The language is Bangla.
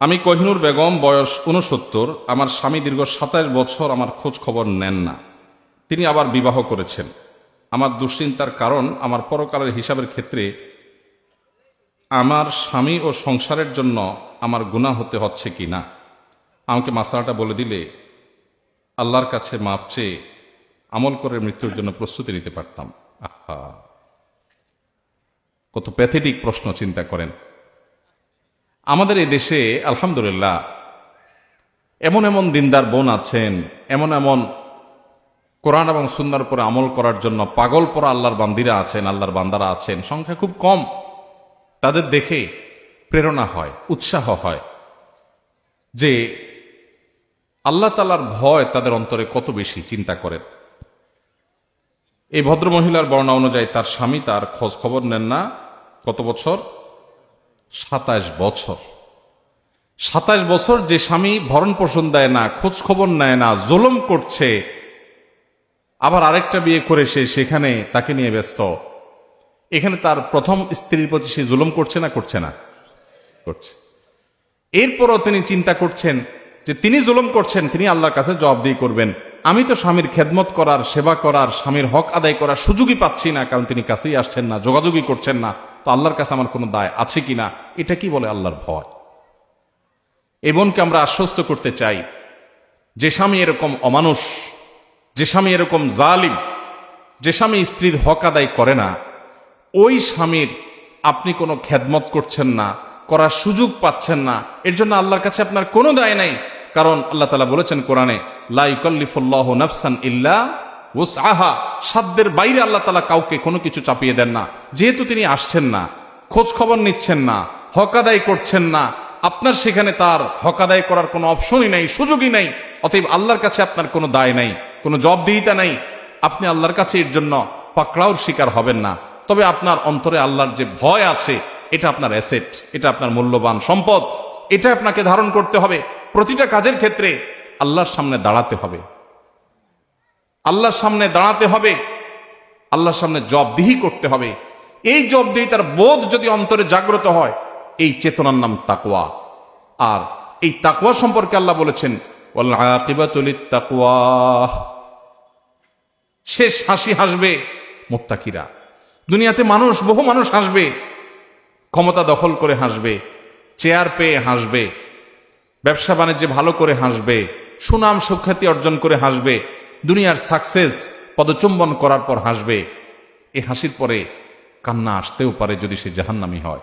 আমি কোহিনুর বেগম বয়স উনসত্তর আমার স্বামী দীর্ঘ সাতাশ বছর আমার খোঁজ খবর নেন না। তিনি আবার বিবাহ করেছেন। আমার দুশ্চিন্তার কারণ আমার পরকালের হিসাবের ক্ষেত্রে আমার স্বামী ও সংসারের জন্য আমার গুণা হতে হচ্ছে কি না? আমাকে মাসালাটা বলে দিলে আল্লাহর কাছে মাপ চেয়ে আমল করে মৃত্যুর জন্য প্রস্তুতি নিতে পারতাম। আহা। কত প্যাথেটিক প্রশ্ন চিন্তা করেন। আমাদের এই দেশে, আলহামদুলিল্লাহ, এমন এমন দিনদার বোন আছেন, এমন এমন কোরআন এবং সুন্দর উপরে আমল করার জন্য পাগল পরা আল্লাহর বান্দিরা আছেন, আল্লাহর বান্দারা আছেন, সংখ্যা খুব কম। তাদের দেখে প্রেরণা হয়, উৎসাহ হয় যে আল্লাহ তালার ভয় তাদের অন্তরে কত বেশি, চিন্তা করেন। এই ভদ্রমহিলার বর্ণনা অনুযায়ী তার স্বামী তার খোঁজ খবর নেন না, কত বছর? সাতাশ বছর। সাতাশ বছর যে স্বামী ভরণ পোষণ দেয় না, খোঁজ খবর নেয় না, জুলুম করছে, আবার আরেকটা বিয়ে করে সে সেখানে তাকে নিয়ে ব্যস্ত। এখানে তার প্রথম স্ত্রীর প্রতি সে জুলুম করছে না করছে না? করছে। এরপরও তিনি চিন্তা করছেন যে তিনি জুলুম করছেন, তিনি আল্লাহর কাছে জবাবদিহি করবেন। আমি তো স্বামীর খেদমত করার, সেবা করার, স্বামীর হক আদায় করার সুযোগই পাচ্ছি না, কারণ তিনি কাছেই আসছেন না, যোগাযোগই করছেন না। তো আল্লাহর কাছে আমার কোনো দায় আছে কিনা, এটা কি বলে আল্লাহর ভয়? এই বোনকে আমরা আশ্বস্ত করতে চাই, যে স্বামী এরকম অমানুষ, যে স্বামী এরকম জালিম, যে স্বামী স্ত্রীর হক আদায় করে না, ওই স্বামীর আপনি কোনো খেদমত করছেন না, করার সুযোগ পাচ্ছেন না, এর জন্য আল্লাহর কাছে আপনার কোনো দায় নাই। কারণ আল্লাহ তালা বলেছেন কোরআনে লাইকল্লিফুল্লাহ নফসান ইল্লা ওস আহা সাধ্যের বাইরে আল্লাহ তালা কাউকে কোনো কিছু চাপিয়ে দেন না। যেহেতু তিনি আসছেন না, খোঁজ খবর নিচ্ছেন না, হক আদায় করছেন না, আপনার সেখানে তার হক আদায় করার কোনো অপশনই নাই, সুযোগই নাই, অতএব আল্লাহর কাছে আপনার কোনো দায় নাই, কোনো জবাবদিহিতা নাই। আপনি আল্লাহর কাছে এর জন্য পাকড়াওর শিকার হবেন না। তবে আপনার অন্তরে আল্লাহর যে ভয় আছে, এটা আপনার অ্যাসেট, এটা আপনার মূল্যবান সম্পদ, এটা আপনাকে ধারণ করতে হবে। প্রতিটা কাজের ক্ষেত্রে আল্লাহর সামনে দাঁড়াতে হবে। আল্লাহর সামনে দাঁড়াতে হবে, আল্লাহর সামনে জবদিহি করতে হবে। এই জবদিহি তার বোধ যদি অন্তরে জাগ্রত হয়, এই চেতনার নাম তাকওয়া। আর এই তাকওয়া সম্পর্কে আল্লাহ বলেছেন শেষ হাসি হাসবে মোত্তাকিরা। দুনিয়াতে মানুষ, বহু মানুষ হাসবে, ক্ষমতা দখল করে হাসবে, চেয়ার পেয়ে হাসবে, ব্যবসা বাণিজ্যে ভালো করে হাসবে, সুনাম সুখ্যাতি অর্জন করে হাসবে দুনিয়ার সাকসেস পদচুম্বন করার পর হাসবে। এ হাসির পরে কান্না আসতেও পারে যদি সে জাহান্নামি হয়।